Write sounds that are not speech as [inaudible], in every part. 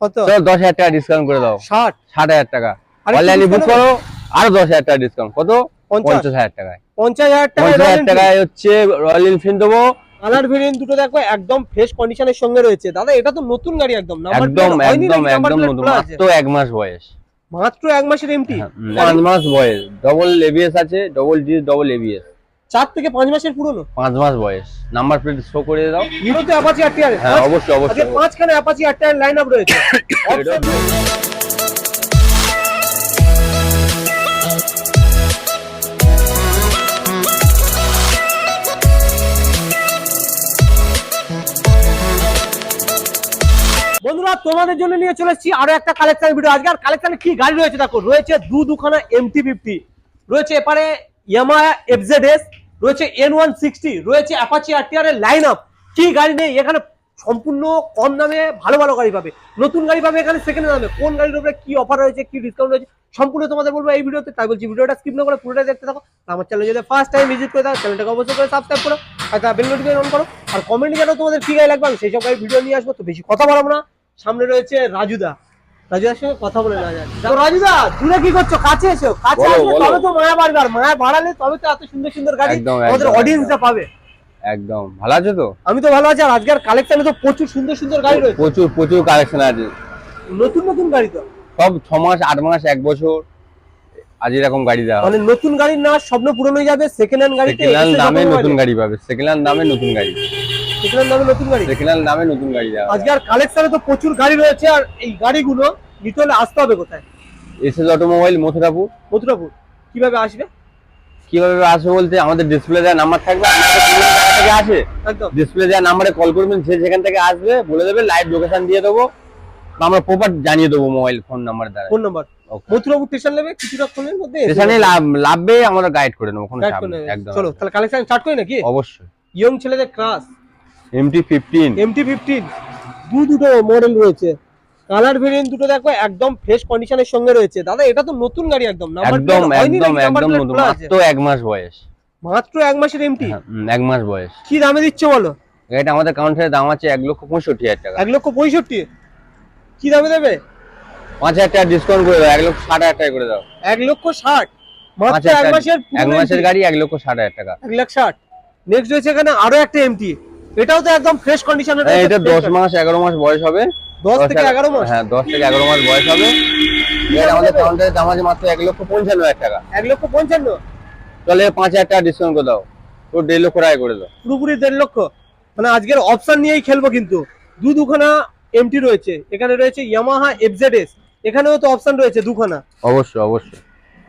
কত? দশ হাজার টাকা ডিসকাউন্ট করে দাও। ষাট? ষাট হাজার টাকা। অনলাইনে বুক করো আরও দশ হাজার টাকা ডিসকাউন্ট কত? পঞ্চাশ। হাজার টাকায়। পঞ্চাশ হাজার টাকা পঞ্চাশ হাজার টাকায় হচ্ছে রয়্যাল এনফিল্ড দেবো। কালার ভেরিয়েন্ট দুটো দেখো একদম ফ্রেশ কন্ডিশনের সঙ্গে রয়েছে। দাদা এটা তো নতুন গাড়ি একদম। একদম একদম একদম নতুন। মাত্র এক মাস বয়স। মাত্র এক মাসের এমটি হ্যাঁ, পাঁচ মাস বয়স। ডবল এবিএস আছে ডবল ডিস ডবল এবিএস চার থেকে পাঁচ মাসের পুরনো? পাঁচ মাস বয়স। নাম্বার প্লেট শো করে দাও। হিরোতে অ্যাপাচি আর টিআর হ্যাঁ অবশ্যই অবশ্যই। পাঁচখানে Apache R TR line up রয়েছে [coughs] বন্ধুরা তোমাদের জন্য নিয়ে চলে এসেছি আরও একটা কালেকশন ভিডিও আজকে আর কালেকশনে কি গাড়ি রয়েছে দেখো? রয়েছে দু দুখানা এমটি ফিফটি রয়েছে এপারে ইয়ামা এফজেড এস রয়েছে এন ওয়ান সিক্সটি রয়েছে অ্যাপাচি আর টিআর এর লাইন আপ কি গাড়ি নেই? এখানে সম্পূর্ণ কম দামে ভালো ভালো গাড়ি পাবে। নতুন গাড়ি পাবে এখানে সেকেন্ড দামে কোন গাড়ির উপরে কি অফার রয়েছে, কি ডিসকাউন্ট রয়েছে, সম্পূর্ণ তোমাদের বলব এই ভিডিওতে। তাই বলছি, ভিডিওটা স্কিপ না করে পুরোটা দেখতে থাকো। আমার চ্যানেল যদি ফার্স্ট টাইম ভিজিট করে দাও চ্যানেলটাকে অবশ্যই করে সাবস্ক্রাইব করো। আর তার বেল নোটিফিকেশন অন করো। আর কমেন্টে জানাও তোমাদের কি গাড়ি লাগবে। আমি সেই সব গাড়ি ভিডিও নিয়ে আসব। তো বেশি কথা বলব না। সামনে রয়েছে রাজুদা। রাজুদার সঙ্গে কথা বলে না যায় তো রাজুদা দূরে কি করছ? কাছে এসো কাছে বলো, আসলে তবে তো মায়া বাড়বে মায়া বাড়ালে তবে তো এত সুন্দর সুন্দর গাড়ি আমাদের পাবে। একদম। ভালো আছো তো? আমি তো ভালো আছি আর আজকের কালেকশনে তো প্রচুর সুন্দর সুন্দর গাড়ি রয়েছে। প্রচুর প্রচুর কালেকশন আছে। নতুন নতুন গাড়ি তো? সব ছ মাস আট মাস এক বছর আজ এরকম গাড়ি দেওয়া মানে নতুন গাড়ির না স্বপ্ন পূরণ হয়ে যাবে সেকেন্ড হ্যান্ড গাড়িতে সেকেন্ড হ্যান্ড দামে নতুন গাড়ি পাবে সেকেন্ড হ্যান্ড দামে নতুন গাড়ি। সেকেন্ড হ্যান্ড দামে নতুন গাড়ি? সেকেন্ড হ্যান্ড নতুন গাড়ি আজকে আর কালেকশনে তো প্রচুর গাড়ি রয়েছে আর এই গাড়িগুলো নিতে হলে আসতে হবে কোথায়? SS automobile Mathurapur. মথুরাপুর। কীভাবে আসবে? কীভাবে আসবে বলতে আমাদের ডিসপ্লে দেওয়া নাম্বার থাকবে থেকে আসে। ডিসপ্লে দেওয়া নাম্বারে কল করবেন সে যেখান থেকে আসবে বলে দেবে লাইভ লোকেশন দিয়ে দেবো। আমরা প্রপার জানিয়ে দেবো মোবাইল ফোন নাম্বার দ্বারা। Phone number Okay. Mathurapur station নেবে মধ্যে স্টেশনে লাভবে আমরা গাইড করে নেব কোনো একদম। চলো তাহলে কালেকশন স্টার্ট করি নাকি? অবশ্যই। ইয়ং ছেলেদের class MT fifteen MT fifteen দু দুটো মডেল রয়েছে। কালার ভেরিয়েন্ট দুটো দেখো একদম ফ্রেশ কন্ডিশনের সঙ্গে রয়েছে। দাদা এটা তো নতুন গাড়ি একদম। একদম একদম একদম নতুন। মাত্র এক মাস বয়স। মাত্র এক মাসের এমটি হ্যাঁ, এক মাস বয়স। কি দামে দিচ্ছ বলো? এটা আমাদের কাউন্টারের দাম আছে এক লক্ষ পঁয়ষট্টি হাজার টাকা। এক লক্ষ পঁয়ষট্টি? কি দামে দেবে? পাঁচ হাজার টাকা ডিসকাউন্ট করে দাও এক লক্ষ ষাট হাজার টাকা করে দাও। এক লক্ষ ষাট? মাত্র এক মাসের এক মাসের গাড়ি এক লক্ষ ষাট হাজার টাকা। এক লাখ ষাট। নেক্সট রয়েছে এখানে আরও একটা এমটি এটাও তো একদম ফ্রেশ কন্ডিশনের হ্যাঁ, এটা দশ মাস এগারো মাস বয়স হবে। দশ থেকে এগারো মাস? হ্যাঁ দশ থেকে এগারো মাস বয়স হবে। এটা আমাদের কাউন্টারের দাম আছে মাত্র এক লক্ষ পঞ্চান্ন হাজার টাকা। এক লক্ষ পঞ্চান্ন? চলে পাঁচ হাজার টাকা ডিসকাউন্ট করে দাও। তো দেড় লক্ষ টাকা করে দাও। পুরোপুরি দেড় লক্ষ। মানে আজকের অপশন নিয়েই খেলব কিন্তু। দু দুখানা এমটি রয়েছে। এখানে রয়েছে ইয়ামাহা এফজেড এস এখানেও তো অপশন রয়েছে দুখানা। অবশ্যই অবশ্যই।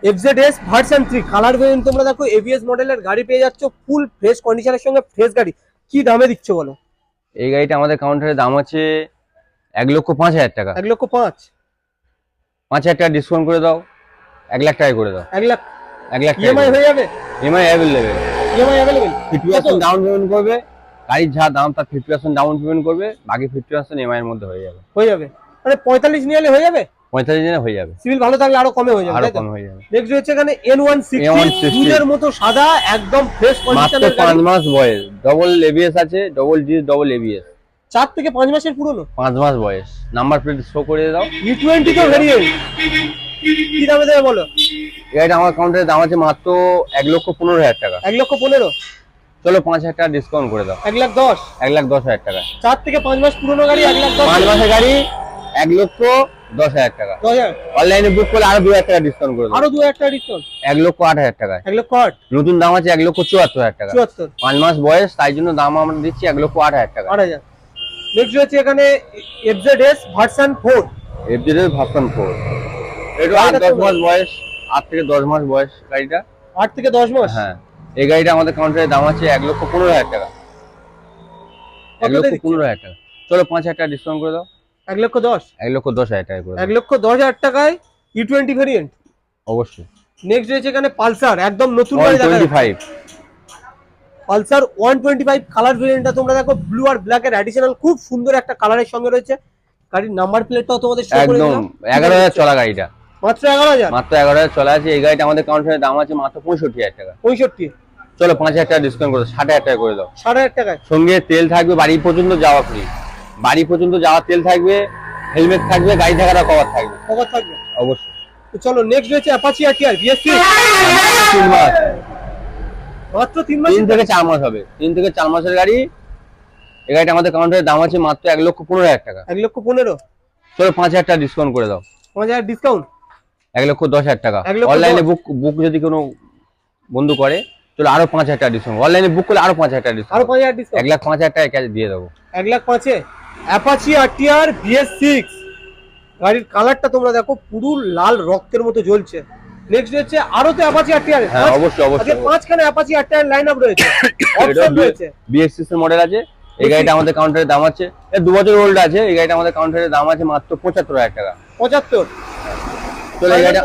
FZ S version three colour variant তোমরা দেখো এবিএস মডেলের গাড়ি পেয়ে যাচ্ছ। ফুল ফ্রেশ কন্ডিশনের সঙ্গে ফ্রেশ গাড়ি। কি দামে দিচ্ছ বলো? এই গাড়িটা আমাদের কাউন্টারে দাম আছে এক লক্ষ পাঁচ হাজার টাকা। এক লক্ষ পাঁচ? পাঁচ হাজার টাকা ডিসকাউন্ট করে দাও এক লাখ টাকা করে দাও। এক লাখ? এক লাখ ইএমআই হয়ে যাবে? EMI available EMI available fifty percent down payment করবে গাড়ির যা দাম তার ফিফটি পার্সেন্ট ডাউন পেমেন্ট করবে বাকি ফিফটি পার্সেন্ট এমআই এর মধ্যে হয়ে যাবে। হয়ে যাবে। মানে পঁয়তাল্লিশ নিয়ে হয়ে যাবে? পঁয়তাল্লিশ দিনে হয়ে যাবে। সিভিল ভালো থাকলে আরও কমে হয়ে যাবে আরও? কম হয়ে যাবে। নেক্সট রয়েছে এখানে এন ওয়ান সিক্সটি N160 দুধের মতো সাদা একদম ফ্রেশ কন্ডিশনের পাঁচ মাস বয়স। ডবল এবিএস আছে ডবল ডিস ডবল এবিএস চার থেকে পাঁচ মাসের পুরনো? পাঁচ মাস বয়স। নাম্বার প্লেট শো করে দাও। ই টোয়েন্টি তো ভেরিয়েন্ট কি দামে দেবে বলো? এটা আমার কাউন্টারের দাম আছে মাত্র এক লক্ষ পনেরো হাজার টাকা। এক লক্ষ পনেরো? চলো পাঁচ হাজার টাকা ডিসকাউন্ট করে দাও। এক লাখ দশ? এক লাখ দশ হাজার টাকা। চার থেকে পাঁচ মাস পুরনো গাড়ি এক লাখ পাঁচ মাসের গাড়ি এক লক্ষ দশ হাজার টাকা। অনলাইনে বুক করলে আরও দু হাজার টাকা ডিসকাউন্ট করে আরও দু হাজার টাকা ডিসকাউন্ট এক লক্ষ আট হাজার টাকায় এক লক্ষ আট? নতুন দাম আছে এক লক্ষ চুয়াত্তর হাজার টাকা। চুয়াত্তর। পাঁচ মাস বয়স তাই জন্য দাম আমরা দিচ্ছি এক লক্ষ আট হাজার টাকা। আট হাজার। নেক্সট রয়েছে এখানে ভার্সন ফোর ভার্সন ফোর এটা আট গাড়িটা দশ মাস বয়স আট থেকে দশ মাস বয়স গাড়িটা। আট থেকে দশ মাস? হ্যাঁ। এই গাড়িটা আমাদের দাম আছে এক লক্ষ পনেরো হাজার টাকা। এক লক্ষ পনেরো হাজার টাকা। চলো পাঁচ হাজার টাকা ডিসকাউন্ট করে দাও। এক লক্ষ দশ? এক লক্ষ দশ হাজার টাকা এক লক্ষ দশ হাজার টাকায় ই টোয়েন্টি ভেরিয়েন্ট অবশ্যই। নেক্সট রয়েছে এখানে পালসার একদম নতুন গাড়ি Pulsar one twenty five colour ভেরিয়েন্টটা তোমরা দেখো ব্লু আর ব্ল্যাক এর অ্যাডিশনাল খুব সুন্দর একটা কালারের সঙ্গে রয়েছে। গাড়ির নাম্বার প্লেটটাও তোমাদের একদম এগারো হাজার চলা গাড়িটা। মাত্র এগারো হাজার? মাত্র এগারো হাজার চলা আছে। এই গাড়িটা আমাদের কাউন্টারের দাম আছে মাত্র পঁয়ষট্টি হাজার টাকা। পঁয়ষট্টি। চলো পাঁচ হাজার টাকা ডিসকাউন্ট করে দাও ষাট হাজার টাকা করে দাও। ষাট হাজার টাকায়? সঙ্গে তেল থাকবে বাড়ি পর্যন্ত যাওয়া ফ্রি বাড়ি পর্যন্ত যাওয়ার তেল থাকবে হেলমেট থাকবে গাড়ি থাকাটা কভার থাকবে। কভার থাকবে। অবশ্যই। তো চলো নেক্সট রয়েছে অ্যাপাচি আর টিআর বিএসসি তিন মাস। মাত্র তিন মাস তিন থেকে চার মাস হবে। তিন থেকে চার মাসের গাড়ি। এই গাড়িটা আমাদের কাউন্টারের দাম আছে মাত্র এক লক্ষ পনেরো হাজার টাকা। এক লক্ষ পনেরো? চলো পাঁচ হাজার টাকা ডিসকাউন্ট করে দাও। পাঁচ হাজার ডিসকাউন্ট এক লক্ষ দশ হাজার টাকা। অনলাইনে বুক বুক যদি কোনো বন্ধু করে চলো আরও পাঁচ হাজার টাকা ডিসকাউন্ট অনলাইনে বুক করলে আরও পাঁচ হাজার টাকা আরও পাঁচ হাজার ডিসকাউন্ট এক লাখ পাঁচ হাজার টাকা ক্যাশ দিয়ে দেবো। এক লাখ পাঁচে Apache R TR BS six গাড়ির কালারটা তোমরা দেখো পুরো লাল রক্তের মতো জ্বলছে। নেক্সট হচ্ছে আরও তো অ্যাপাচি আর টিআর হ্যাঁ অবশ্যই অবশ্যই পাঁচখানে Apache R TR line up রয়েছে। [coughs] অপশন রয়েছে বিএসসিস এর মডেল আছে। এই গাড়িটা আমাদের কাউন্টারের দাম আছে। দু বছর ওল্ড আছে। এই গাড়িটা আমাদের কাউন্টারের দাম আছে মাত্র পঁচাত্তর হাজার টাকা। পঁচাত্তর। চলো এই গাড়িটা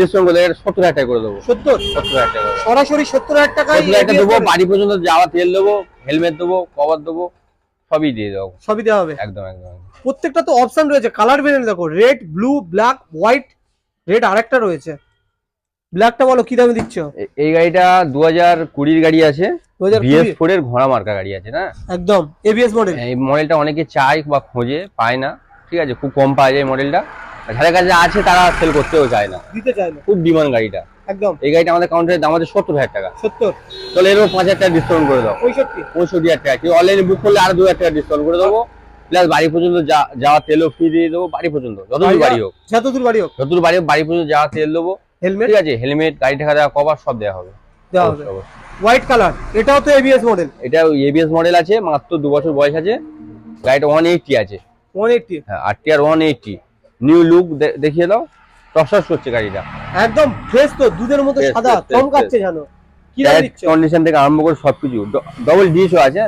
ডিসকাউন্ট করে এটা সত্তর হাজার টাকা করে দেবো। সত্তর? সত্তর হাজার টাকা সরাসরি সত্তর হাজার টাকায় সত্তর হাজার টাকা দেবো বাড়ি পর্যন্ত যাওয়া তেল দেবো হেলমেট দেবো কভার দেবো সবই দিয়ে দেবো। সবই দেওয়া হবে? একদম একদম। প্রত্যেকটা তো অপশন রয়েছে। কালার ভেরিয়েন্ট দেখো red blue black white red আরেকটা রয়েছে। ব্ল্যাকটা বলো কি দামে দিচ্ছ? এই গাড়িটা দু হাজার কুড়ির গাড়ি আছে। দু হাজার বিএস ফোর এর ঘোড়া মার্কা গাড়ি আছে না? একদম এবিএস মডেল এই মডেলটা অনেকে চায় বা খোঁজে পায় না। ঠিক আছে খুব কম পাওয়া যায় এই মডেলটা যাদের কাছে আছে তারা সেল করতেও চায় না। দিতে চাই না। খুব ডিমান্ড গাড়িটা। একদম। এই গাড়িটা আমাদের কাউন্টারের দাম আছে সত্তর হাজার টাকা। সত্তর। তাহলে এরও পাঁচ হাজার টাকা ডিসকাউন্ট করে দাও। পঁয়ষট্টি। পঁয়ষট্টি হাজার টাকা। কেউ অনলাইনে বুক করলে আরও দু হাজার টাকা ডিসকাউন্ট করে দেবো। প্লাস বাড়ি পর্যন্ত যাওয়া তেলও ফ্রি দিয়ে দেবো বাড়ি পর্যন্ত। যতদূর বাড়ি হোক। যত দূর বাড়ি হোক। যতদূর বাড়ি হোক বাড়ি পর্যন্ত যাওয়া তেল দেবো। হেলমেট ঠিক আছে হেলমেট গাড়ি ঠেকা দেওয়া কভার সব দেওয়া হবে। দেওয়া। হোয়াইট কালার এটাও তো এবিএস মডেল এটা এবিএস মডেল আছে মাত্র দু বছর বয়স আছে। গাড়িটা ওয়ান এইটটি আছে। ওয়ান এইটটি হ্যাঁ R T R one eighty new look দেখিয়ে দাও। টসটস করছে গাড়িটা। একদম ফ্রেশ তো দুধের মতো সাদা চমকাচ্ছে জানো কি দামে দিচ্ছ? কন্ডিশন থেকে আরম্ভ করে সবকিছু। ডবল ডিসও আছে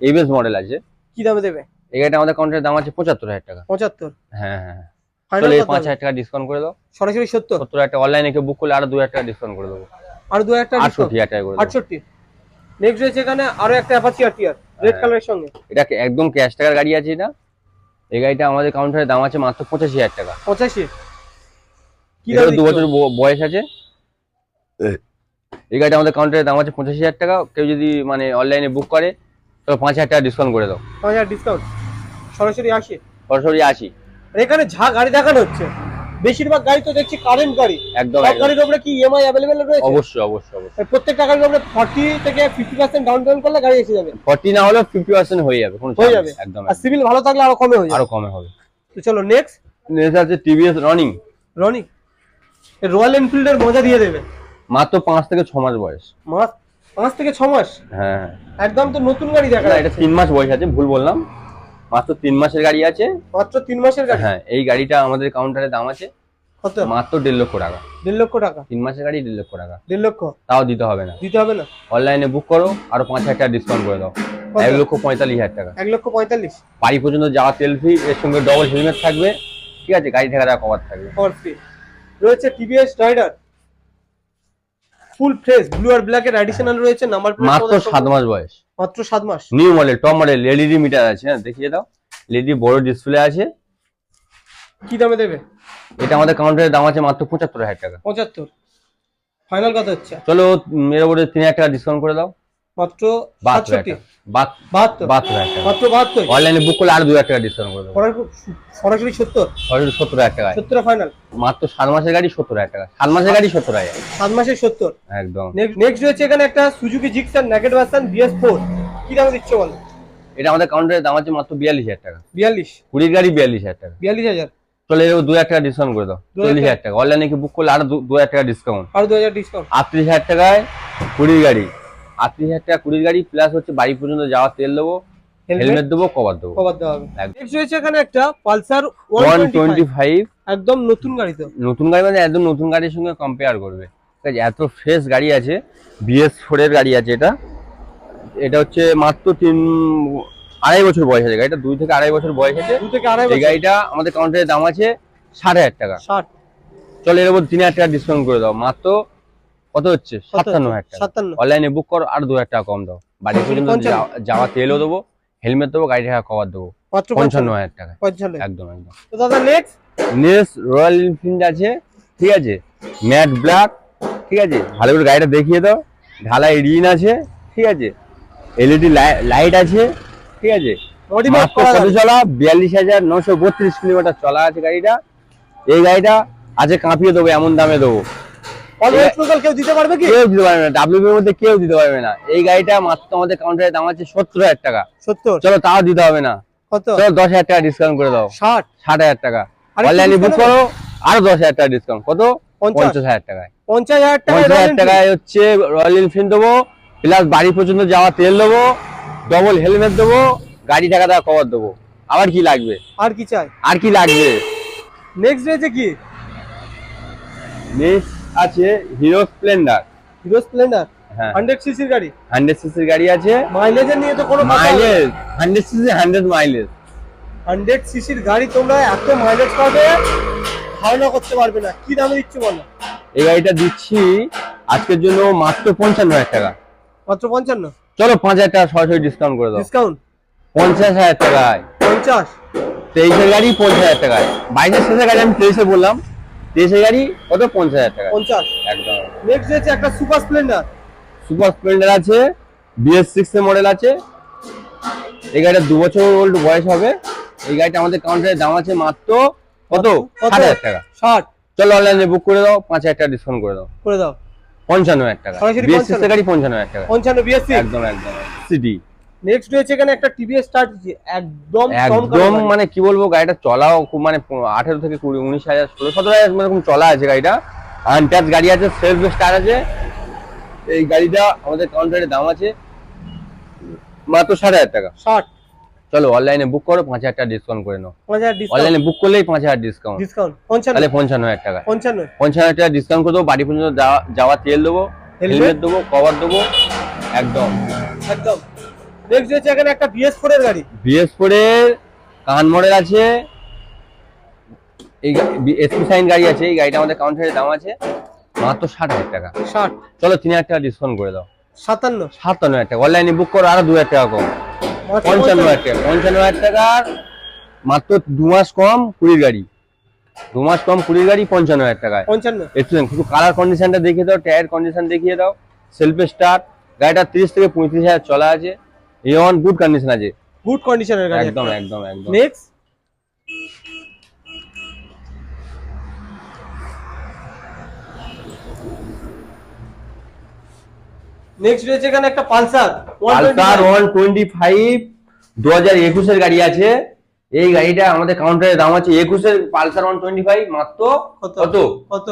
এবিএস মডেল আছে। কি দামে দেবে? এই গাড়িটা আমাদের কাউন্টারের দাম আছে পঁচাত্তর হাজার টাকা। পঁচাত্তর? হ্যাঁ হ্যাঁ চলো এই পাঁচ হাজার টাকা ডিসকাউন্ট করে দাও। সরাসরি সত্তর? সত্তর হাজার টাকা অনলাইনে বুক করলে আরও দু হাজার টাকা ডিসকাউন্ট করে দেবো। আর দু একটা আটষট্টি হাজার টাকা করে আটষট্টি? নেক্সট রয়েছে এখানে আরও একটা অ্যাপাচি আর রেড হ্যাঁ। কালারের সঙ্গে। এটা একদম ক্যাশ টাকার গাড়ি আছে এটা? এই গাড়িটা আমাদের কাউন্টারে দাম আছে মাত্র পঁচাশি হাজার টাকা। পঁচাশি? কি দু বছর ব- বয়স আছে। এই গাড়িটা আমাদের কাউন্টারে দাম আছে পঁচাশি হাজার টাকা। কেউ যদি মানে অনলাইনে বুক করে তো পাঁচ হাজার টাকা ডিসকাউন্ট করে দাও। পাঁচ হাজার ডিসকাউন্ট সরাসরি আসি? সরাসরি আসি। এখানে ঝা গাড়ি দেখানো হচ্ছে। বেশিরভাগ গাড়ি তো দেখছি কারেন্ট গাড়ি। একদম সব গাড়ির উপরে কি ইএমআই অ্যাভেলেবেল রয়েছে? অবশ্যই অবশ্যই অবশ্যই। প্রত্যেকটা গাড়ির উপরে ফর্টি থেকে ফিফটি পার্সেন্ট ডাউন পেমেন্ট করলে গাড়ি এসে যাবে। ফর্টি না হলে ফিফটি পার্সেন্ট হয়ে যাবে কোনো হয়ে যাবে। একদম আর সিভিল ভালো থাকলে আরও কমে হয়ে যাবে। আরও কমে হবে। তো চলো নেক্সট নেক্সট আছে টিভিএস রানিং রনি রয়্যাল এনফিল্ডের মজা দিয়ে দেবে। মাত্র পাঁচ থেকে ছ মাস বয়স। মাস পাঁচ থেকে ছ মাস? হ্যাঁ। একদম তো নতুন গাড়ি দেখা না, এটা যাচ্ছে তিন মাস বয়স আছে ভুল বললাম। মাত্র তিন মাসের গাড়ি আছে। মাত্র তিন মাসের গাড়ি? হ্যাঁ এই গাড়িটা আমাদের কাউন্টারে দাম আছে। কত? মাত্র দেড় লক্ষ টাকা। দেড় লক্ষ টাকা? তিন মাসের গাড়ি দেড় লক্ষ টাকা। দেড় লক্ষ? তাও দিতে হবে না। দিতে হবে না? অনলাইনে বুক করো আরও পাঁচ হাজার টাকা ডিসকাউন্ট করে দাও। এক লক্ষ পঁয়তাল্লিশ হাজার টাকা। এক লক্ষ পঁয়তাল্লিশ? বাড়ি পর্যন্ত যাওয়া তেল ফ্রি এর সঙ্গে ডবল হেলমেট থাকবে। ঠিক আছে গাড়ি ঠেকা দেওয়া কভার থাকবে। ফর ফ্রি রয়েছে TVS Raider full fresh blue আর ব্ল্যাক এর অ্যাডিশনাল রয়েছে নাম্বার মাত্র সাত মাস বয়স। মাত্র সাত মাস। New model top model LED meter আছে হ্যাঁ দেখিয়ে দাও। এলইডি বড় ডিসপ্লে আছে। কি দামে দেবে? এটা আমাদের কাউন্টারের দাম আছে মাত্র পঁচাত্তর হাজার টাকা। পঁচাত্তর। ফাইনাল কত হচ্ছে? চলো এর উপরে তিন হাজার টাকা ডিসকাউন্ট করে দাও। মাত্র অনলাইনে বুক করলে আরও টাকা ডিসকাউন্ট করে দেবো। সরাসরি- সরাসরি সত্তর। সরাসরি সত্তর হাজার টাকা সত্তর ফাইনাল মাত্র মাসের গাড়ি সত্তর হাজার টাকা। সাত মাসের গাড়ি মাসের সত্তর। একদম। নেক্সট রয়েছে এখানে একটা Suzuki Gixxer naked version BS four কি দামে দিচ্ছ বলো? এটা আমাদের দাম আছে মাত্র বিয়াল্লিশ হাজার টাকা। বিয়াল্লিশ। কুড়ির গাড়ি বিয়াল্লিশ হাজার টাকা। বিয়াল্লিশ হাজার। চলে এর দু হাজার টাকা ডিসকাউন্ট করে দাও। চল্লিশ হাজার টাকা। অনলাইনে কি বুক করলে আরও দু দু হাজার টাকা ডিসকাউন্ট আর দু হাজার ডিসকাউন্ট আটত্রিশ হাজার টাকায় কুড়ির গাড়ি। আটত্রিশ হাজার টাকা কুড়ির গাড়ি প্লাস হচ্ছে বাড়ি পর্যন্ত যাওয়া তেল দেবো হেলমেট দেবো কভার দেবো। কভার দেওয়া হবে। নেক্সট রয়েছে এখানে একটা Pulsar one one twenty five একদম নতুন গাড়ি তো। নতুন গাড়ি মানে একদম নতুন গাড়ির সঙ্গে কম্পেয়ার করবে। এত ফ্রেশ গাড়ি আছে বিএস ফোর এর গাড়ি আছে এটা। এটা হচ্ছে মাত্র তিন আড়াই বছর বয়স আছে গাড়িটা দুই থেকে আড়াই বছর বয়স আছে। দু থেকে আড়াই এই গাড়িটা আমাদের কাউন্টারের দাম আছে ষাট হাজার টাকা। ষাট। চলো এর উপর তিন হাজার টাকা ডিসকাউন্ট করে দাও। মাত্র কত হচ্ছে? সাতান্ন হাজার টাকা। সাতান্ন। অনলাইনে বুক করো আর দু হাজার টাকা কম দাও। বাড়ি পর্যন্ত যাওয়া- তেলও দেবো হেলমেট দেবো গাড়ি টাকা কভার দেবো। পঞ্চান্ন। হাজার টাকা একদম একদম। তো দাদা নেক্সট নেক্সট রয়্যাল এনফিল্ড আছে ঠিক আছে? ম্যাট ব্ল্যাক ঠিক আছে? ভালো করে গাড়িটা দেখিয়ে দাও। ঢালাই রিন আছে ঠিক আছে? এলইডি লাইট আছে ঠিক আছে। চলা? বিয়াল্লিশ হাজার নশো বত্রিশ কিলোমিটার চলা আছে গাড়িটা। এই গাড়িটা আজকে কাঁপিয়ে দেবো এমন দামে দেবো। অল ওয়েস্ট কেউ দিতে পারবে কি? কেউ দিতে পারবে না ডাব্লিউপি এর মধ্যে কেউ দিতে পারবে না। এই গাড়িটা মাত্র আমাদের দাম আছে টাকা। সত্তর? চলো তাও দিতে হবে না। কত? চলো টাকা ডিসকাউন্ট করে দাও। টাকা। অনলাইনে বুক করো আরও দশ হাজার টাকা ডিসকাউন্ট কত? পঞ্চাশ। পঞ্চাশ হাজার টাকায়। পঞ্চাশ হাজার টাকা টাকায় হচ্ছে রয়্যাল এনফিল্ড দেবো প্লাস বাড়ি পর্যন্ত যাওয়া তেল দেবো ডবল হেলমেট দেবো গাড়ি টাকা দেওয়া কভার দেবো। আবার কি লাগবে? আর কি চাই? আর কি লাগবে? নেক্সট রয়েছে কি? নেক্সট আছে হিরো স্প্লেন্ডার। Hero Splendor? হ্যাঁ। সিসির গাড়ি? সিসির গাড়ি আছে। মাইলেজের নিয়ে তো কোনো মাইলেজ সিসি মাইলেজ সিসির গাড়ি তোমরা এত মাইলেজ পাবে ধারণা করতে পারবে না। কি দামে দিচ্ছ বলো? এই গাড়িটা দিচ্ছি আজকের জন্য মাত্র পঞ্চান্ন হাজার টাকা। মাত্র পঞ্চান্ন? চলো পাঁচ হাজার টাকা সরাসরি ডিসকাউন্ট করে দাও। ডিসকাউন্ট পঞ্চাশ হাজার টাকায়। পঞ্চাশ? তেইশের গাড়ি পঞ্চাশ হাজার টাকায়। বাইশের শেষের গাড়ি আমি তেইশে বললাম। তেইশের গাড়ি কত? পঞ্চাশ হাজার টাকা। পঞ্চাশ। একদম। নেক্সট রয়েছে একটা সুপার স্প্লেন্ডার সুপার স্প্লেন্ডার আছে বিএস সিক্স মডেল আছে। এই গাড়িটা দু বছর ওল্ড বয়স হবে। এই গাড়িটা আমাদের কাউন্টারের দাম আছে মাত্র কত? ষাট হাজার টাকা। ষাট। চলো অনলাইনে বুক করে দাও পাঁচ হাজার টাকা ডিসকাউন্ট করে দাও। করে দাও। পঞ্চান্ন হাজার টাকা। বিএস সিক্স 55 গাড়ি পঞ্চান্ন হাজার টাকা। পঞ্চান্ন বিএসসি একদম একদম। সিটি নেক্সট রয়েছে এখানে একটা টিভিএস স্টার্ট একদম একদম মানে কি বলব গাড়িটা চলাও খুব মানে আঠেরো থেকে কুড়ি উনিশ হাজার ষোলো সতেরো হাজার এরকম চলা আছে গাড়িটা। আনটাচ গাড়ি আছে সেলফ স্টার আছে। এই গাড়িটা আমাদের কাউন্টারের দাম আছে মাত্র ষাট হাজার টাকা। ষাট। চলো অনলাইনে বুক করো পাঁচ হাজার টাকা ডিসকাউন্ট করে নাও। ডিসকাউন্ট অনলাইনে বুক করলেই পাঁচ হাজার ডিসকাউন্ট ডিসকাউন্ট পঞ্চান্ন। তাহলে পঞ্চান্ন হাজার টাকা। পঞ্চান্ন। হাজার টাকা ডিসকাউন্ট করে দেবো বাড়ি পর্যন্ত যাওয়া তেল দেবো হেলমেট দেবো কভার দেবো একদম। একদম। নেক্সট রয়েছে এখানে একটা বিএস ফোর এর গাড়ি। বিএস ফোরের কান মডেল আছে। এই এসপি সাইন গাড়ি আছে। এই গাড়িটা আমাদের কাউন্টারের দাম আছে মাত্র ষাট হাজার টাকা। ষাট। চলো তিন হাজার টাকা ডিসকাউন্ট করে দাও। সাতান্ন। সাতান্ন হাজার টাকা। অনলাইনে বুক করো আরও দু হাজার টাকা কম। মাত্র পঞ্চান্ন হাজার টাকা। পঞ্চান্ন। হাজার টাকার মাত্র দু মাস কম কুড়ির গাড়ি। দু মাস কম কুড়ির গাড়ি পঞ্চান্ন হাজার টাকায়। পঞ্চান্ন। একটু শুধু কালার কন্ডিশনটা দেখিয়ে দাও টায়ার কন্ডিশন দেখিয়ে দাও সেলফ স্টার্ট গাড়িটা তিরিশ থেকে পঁয়ত্রিশ হাজার চলা আছে। এ অন গুড কন্ডিশন আছে। গুড কন্ডিশনের গাড়ি একদম একদম একদম। নেক্সট নেক্সট রয়েছে এখানে একটা Pulsar. Pulsar one twenty five দু হাজার একুশের গাড়ি আছে। এই গাড়িটা আমাদের কাউন্টারে দাম আছে একুশের পালসার ওয়ান টোয়েন্টি ফাইভ মাত্র কত? কত?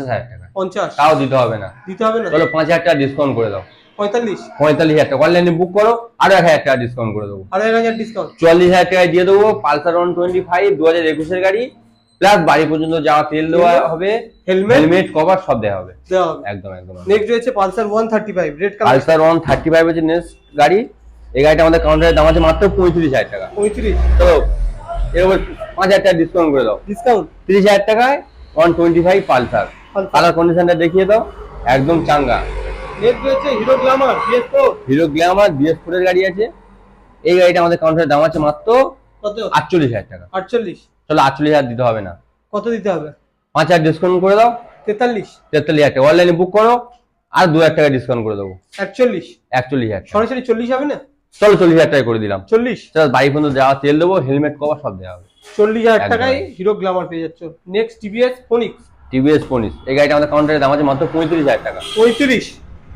হাজার টাকা। পঞ্চাশ। তাও দিতে হবে না। দিতে হবে না? চলো পাঁচ হাজার টাকা ডিসকাউন্ট করে দাও। পঁয়তাল্লিশ। পঁয়তাল্লিশ হাজার টাকা। অনলাইনে বুক করো আরও এক হাজার টাকা ডিসকাউন্ট করে দেবো। আড়াই হাজার ডিসকাউন্ট চুয়াল্লিশ হাজার টাকায় দিয়ে দেবো পালসার ওয়ান টোয়েন্টি ফাইভ দু হাজার একুশের গাড়ি প্লাস বাড়ি পর্যন্ত যাওয়া তেল দেওয়া হবে হেলমেট হেলমেট কভার সব দেওয়া হবে। দেওয়া হবে। একদম একদম নেক্সট রয়েছে Pulsar one thirty five red colour Pulsar one thirty five হচ্ছে নেক্সট গাড়ি। এই গাড়িটা আমাদের কাউন্টারের দাম আছে মাত্র পঁয়ত্রিশ হাজার টাকা। পঁয়ত্রিশ। তো এর উপর পাঁচ হাজার টাকা ডিসকাউন্ট করে দাও। ডিসকাউন্ট তিরিশ হাজার টাকায় one twenty five Pulsar. Colour কন্ডিশনটা দেখিয়ে দাও একদম চাঙ্গা। নেক্সট রয়েছে Hero Glamour BS four. Hero Glamour BS গাড়ি আছে। এই গাড়িটা আমাদের কাউন্টারের দাম আছে মাত্র কত? আটচল্লিশ হাজার টাকা। আটচল্লিশ? চলো আটচল্লিশ হাজার দিতে হবে না। কত দিতে হবে? পাঁচ হাজার ডিসকাউন্ট করে দাও। তেতাল্লিশ। তেতাল্লিশ হাজার টাকা। অনলাইনে বুক করো আর দু হাজার টাকা ডিসকাউন্ট করে দেবো। একচল্লিশ। একচল্লিশ হাজার সরাসরি চল্লিশ হবে না? চলো চল্লিশ হাজার টাকা করে দিলাম। চল্লিশ। চলো বাড়ি পর্যন্ত যাওয়া তেল দেবো হেলমেট কভার সব দেওয়া হবে। চল্লিশ হাজার। টাকায় হিরো গ্ল্যামার পেয়ে যাচ্ছ। Next TVS Phoenix TVS Phoenix এই গাড়িটা আমাদের কাউন্টারের দাম আছে মাত্র পঁয়ত্রিশ হাজার টাকা। পঁয়ত্রিশ।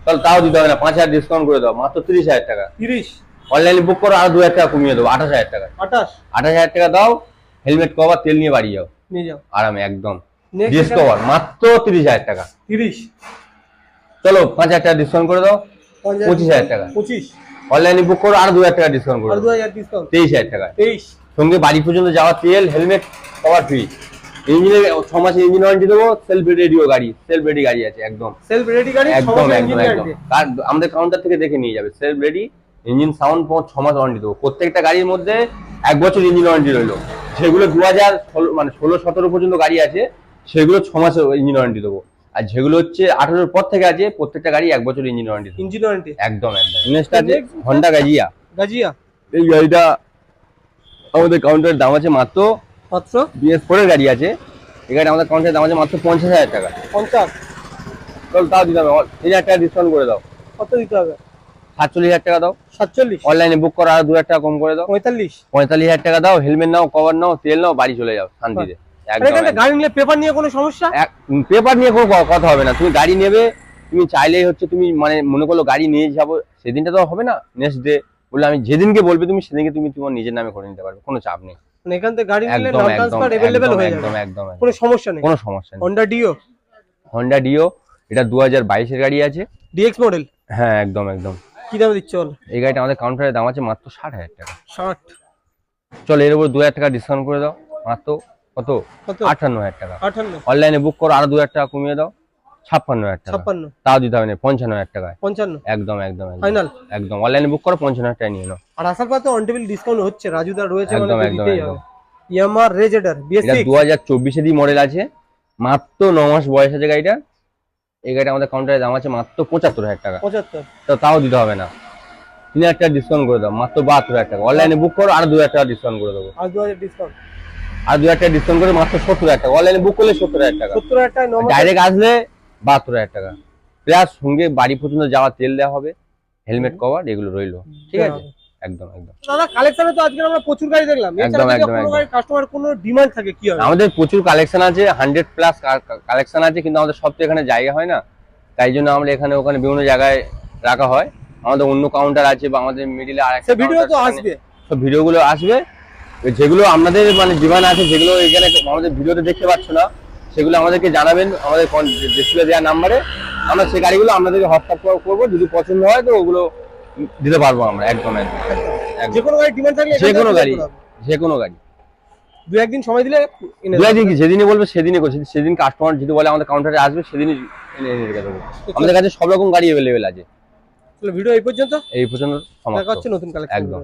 তাহলে তাও দিতে হবে না পাঁচ হাজার ডিসকাউন্ট করে দাও মাত্র তিরিশ হাজার টাকা। তিরিশ? অনলাইনে বুক করো আর দু হাজার টাকা কমিয়ে দেবো আঠাশ হাজার টাকা। আঠাশ? আঠাশ হাজার টাকা দাও হেলমেট কভার তেল নিয়ে বাড়ি যাও। নিয়ে যাও। আরামে একদম। Next ডিস এটা- কভার মাত্র তিরিশ হাজার টাকা। তিরিশ। চলো পাঁচ হাজার টাকা ডিসকাউন্ট করে দাও পঁচিশ হাজার টাকা। পঁচিছ অনলাইনে বুক করো আর দু হাজার টাকা ডিসকাউন্ট করে দু হাজার ডিসকাউন্ট তেইশ হাজার টাকা। তেইশ। সঙ্গে বাড়ি পর্যন্ত যাওয়া তেল হেলমেট কভার ফ্রি ইঞ্জিনের ছ মাসের ইঞ্জিন ওয়ারেন্টি দেবো সেলফ রেডিও গাড়ি সেলফ রেডি গাড়ি আছে একদম। সেলফ রেডি গাড়ি একদম একদম একদম। আমাদের কাউন্টার থেকে দেখে নিয়ে যাবে সেলফ রেডি ইঞ্জিন সাউন্ড ছ মাস ওয়ারেন্টি দেবো। প্রত্যেকটা গাড়ির মধ্যে এক বছর ইঞ্জিন ওয়ারেন্টি রইল। যেগুলো দু হাজার মানে ষোলো সতেরো পর্যন্ত গাড়ি আছে সেগুলো ছ মাসের ইঞ্জিন ওয়ারেন্টি দেবো। আর যেগুলো হচ্ছে আঠারোর পর থেকে আছে প্রত্যেকটা গাড়ি এক বছর ইঞ্জিন ওয়ারেন্টি ইঞ্জিন ওয়ারেন্টি একদম একদম। নেক্সট আছে হন্ডা গাজিয়া গাজিয়া এই গাড়িটা আমাদের কাউন্টারের দাম আছে মাত্র মাত্র? বিএস গাড়ি আছে। এই গাড়ি আমাদের কাউন্টারের দাম আছে মাত্র পঞ্চাশ হাজার টাকা। পঞ্চাশ? চল তাও দিতে হবে। তিন হাজার টাকা ডিসকাউন্ট করে দাও। কত দিতে হবে? সাতচল্লিশ হাজার টাকা দাও। সাতচল্লিশ? অনলাইনে বুক করো আর দু হাজার টাকা কম করে দাও। পঁয়তাল্লিশ? পঁয়তাল্লিশ হাজার টাকা দাও হেলমেট নাও কভার নাও তেল নাও বাড়ি চলে যাও শান্তিতে। গাড়ি নিলে পেপার নিয়ে কোনো সমস্যা? পেপার নিয়ে কোনো কথা হবে না। তুমি গাড়ি নেবে তুমি চাইলেই হচ্ছে তুমি মানে মনে করল গাড়ি নিয়ে যাব সেদিনটা তো হবে না নেক্সট ডে বললে আমি যেদিনকে বলবে তুমি সেদিনকে তুমি তোমার নিজের নামে করে নিতে পারবে কোনো চাপ নেই। মানে এখান থেকে গাড়ি নিলে নাম ট্রান্সফার অ্যাভেলেবেল হয়ে যাবে। একদম একদম। কোনো সমস্যা নেই। কোনো সমস্যা নেই। হন্ডা ডিও হন্ডা ডিও এটা গাড়ি আছে। মডেল হ্যাঁ একদম একদম। কি দামে দিচ্ছে বল? এই গাড়িটা আমাদের দাম আছে মাত্র ষাট হাজার টাকা। ষাট। চলো এর উপর দু হাজার টাকা ডিসকাউন্ট করে দাও। মাত্র কত? কত? আটান্ন হাজার টাকা। অনলাইনে বুক করো আরও দু হাজার টাকা কমিয়ে দাও। ছাপ্পান্ন হাজার টাকা। ছাপ্পান্ন। তাও দিতে হবে না পঞ্চান্ন হাজার টাকায়। পঞ্চান্ন। একদম একদম ফাইনাল। একদম অনলাইনে বুক করো পঞ্চান্ন হাজার টাকা নিয়ে নাও। আর আসার পর তো অন টেবিল ডিসকাউন্ট হচ্ছে রাজুদা রয়েছে মানে একদম, একদম, একদম। ইয়ামার রেজেডার মডেল আছে মাত্র ন মাস বয়স আছে গাড়িটা। এই গাড়িটা আমাদের কাউন্টারের দাম আছে মাত্র পঁচাত্তর হাজার টাকা। পঁচাত্তর। তো তাও দিতে হবে না। তিন হাজার টাকা ডিসকাউন্ট করে দাও মাত্র বাহাত্তর হাজার টাকা। অনলাইনে বুক করো আর দু হাজার টাকা ডিসকাউন্ট করে দেবো। আর দু হাজার ডিসকাউন্ট আর দু হাজার টাকা ডিসকাউন্ট করে মাত্র সত্তর হাজার টাকা। অনলাইনে বুক করলে সত্তর হাজার টাকা। সত্তর হাজার টাকা ডাইরেক্ট আসলে বাহাত্তর হাজার টাকা। প্লাস সঙ্গে বাড়ি পর্যন্ত যাওয়া তেল দেওয়া হবে হেলমেট কভার এগুলো রইল। ঠিক আছে? একদম একদম। দাদা কালেকশনে তো আজকে আমরা প্রচুর গাড়ি দেখলাম। একদম, একদম, কোনো একদম। গাড়ি কাস্টমার কোনো ডিমান্ড থাকে কি হবে? আমাদের প্রচুর কালেকশন আছে হান্ড্রেড প্লাস কালেকশন আছে কিন্তু আমাদের সব তো এখানে জায়গা হয় না। তাই জন্য আমরা এখানে ওখানে বিভিন্ন জায়গায় রাখা হয়। আমাদের অন্য কাউন্টার আছে বা আমাদের মিডিলে ভিডিও তো আসবে। সব ভিডিওগুলো আসবে। যেগুলো আপনাদের মানে ডিমান্ড আছে যেগুলো এখানে আমাদের ভিডিওতে দেখতে পাচ্ছ না সেগুলো আমাদেরকে জানাবেন আমাদের ডিসপ্লে দেওয়া নাম্বারে আমরা সেই গাড়িগুলো আপনাদেরকে হোয়াটসঅ্যাপ করব যদি পছন্দ হয় তো ওগুলো দিতে পারব আমরা একদম। যে কোনো গাড়ি ডিমান্ড থাকলে যে কোনো গাড়ি করতে যে কোনো গাড়ি। দু একদিন সময় দিলে দু একদিন কি যেদিনই বলবে সেদিনই করছি। সেদিন কাস্টমার যদি বলে আমাদের কাউন্টারে আসবে সেদিনই এনে এনে রেখে দেবো আমাদের কাছে সব রকম গাড়ি অ্যাভেলেবেল আছে। তাহলে ভিডিও এই পর্যন্ত? এই পর্যন্ত সমাপ্ত। হচ্ছে নতুন কালেকশন একদম।